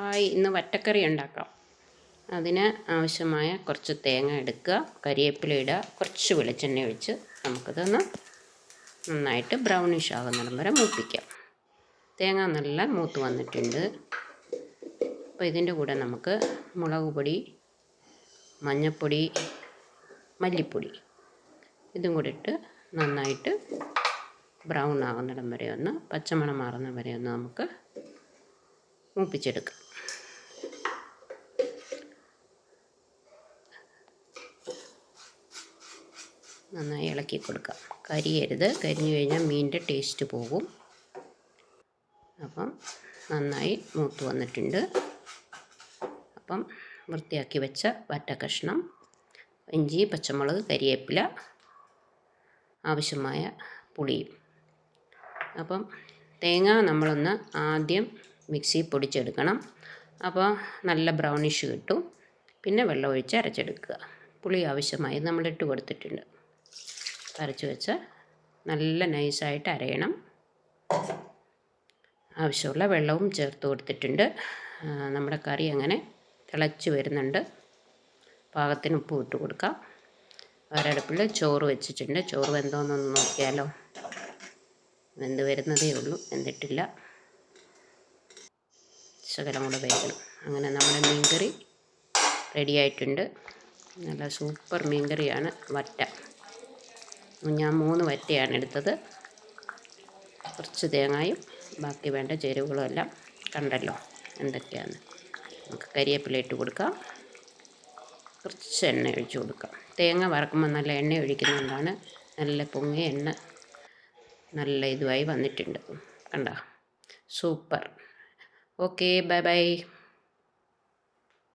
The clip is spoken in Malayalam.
ഹായ് ഇന്ന് വറ്റക്കറി ഉണ്ടാക്കാം. അതിന് ആവശ്യമായ കുറച്ച് തേങ്ങ എടുക്കുക കരിയേപ്പില ഇടുക കുറച്ച് വെളിച്ചെണ്ണ ഒഴിച്ച് നമുക്കിതൊന്ന് നന്നായിട്ട് ബ്രൗണിഷ് ആകുന്നിടം വരെ മൂപ്പിക്കാം. തേങ്ങ നല്ല മൂത്ത് വന്നിട്ടുണ്ട്. അപ്പോൾ ഇതിന്റെ കൂടെ നമുക്ക് മുളക് പൊടി മഞ്ഞൾപ്പൊടി മല്ലിപ്പൊടി ഇതും കൂടി ഇട്ട് നന്നായിട്ട് ബ്രൗൺ ആകുന്നിടം വരെ ഒന്ന് പച്ചമണം മാറുന്ന വരെ ഒന്ന് നമുക്ക് മൂപ്പിച്ചെടുക്കാം. നന്നായി ഇളക്കി കൊടുക്കാം കരിയരുത്. കരിഞ്ഞു കഴിഞ്ഞാൽ മീനിന്റെ ടേസ്റ്റ് പോകും. അപ്പം നന്നായി മൂത്ത് വന്നിട്ടുണ്ട്. അപ്പം വൃത്തിയാക്കി വെച്ച വറ്റ കഷ്ണം ഇഞ്ചി പച്ചമുളക് കരിയേപ്പില ആവശ്യമായ പുളിയും അപ്പം തേങ്ങ നമ്മളൊന്ന് ആദ്യം മിക്സി പൊടിച്ചെടുക്കണം. അപ്പോൾ നല്ല ബ്രൗണിഷ് കിട്ടും. പിന്നെ വെള്ളം ഒഴിച്ച് അരച്ചെടുക്കുക. പുളി ആവശ്യമായി നമ്മളിട്ട് കൊടുത്തിട്ടുണ്ട്. അരച്ച് വെച്ച് നല്ല നൈസായിട്ട് അരയണം. ആവശ്യമുള്ള വെള്ളവും ചേർത്ത് കൊടുത്തിട്ടുണ്ട്. നമ്മുടെ കറി അങ്ങനെ തിളച്ച് വരുന്നുണ്ട്. പാകത്തിന് ഉപ്പ് ഇട്ട് കൊടുക്കാം. ഒരടുപ്പിൽ ചോറ് വെച്ചിട്ടുണ്ട്. ചോറ് വെന്തോന്നൊന്ന് നോക്കിയാലോ? വെന്ത് വരുന്നതേ ഉള്ളൂ. എന്നിട്ടില്ല ശകലം കൂടെ വേഗണം അങ്ങനെ നമ്മുടെ മീൻകറി റെഡി ആയിട്ടുണ്ട്. നല്ല സൂപ്പർ മീൻകറിയാണ് വറ്റ. ഞാൻ മൂന്ന് വറ്റയാണ് എടുത്തത്. കുറച്ച് തേങ്ങായും ബാക്കി വേണ്ട ചേരുവകളും എല്ലാം കണ്ടല്ലോ എന്തൊക്കെയാണ്. നമുക്ക് കരിയേപ്പില ഇട്ട് കൊടുക്കാം. കുറച്ച് എണ്ണ ഒഴിച്ചു കൊടുക്കാം. തേങ്ങ വറക്കുമ്പോൾ നല്ല എണ്ണ ഒഴിക്കുന്നതുകൊണ്ടാണ് നല്ല പൊങ്ങിയ എണ്ണ നല്ല ഇതുമായി വന്നിട്ടുണ്ട്. കണ്ട? സൂപ്പർ. Okay bye bye.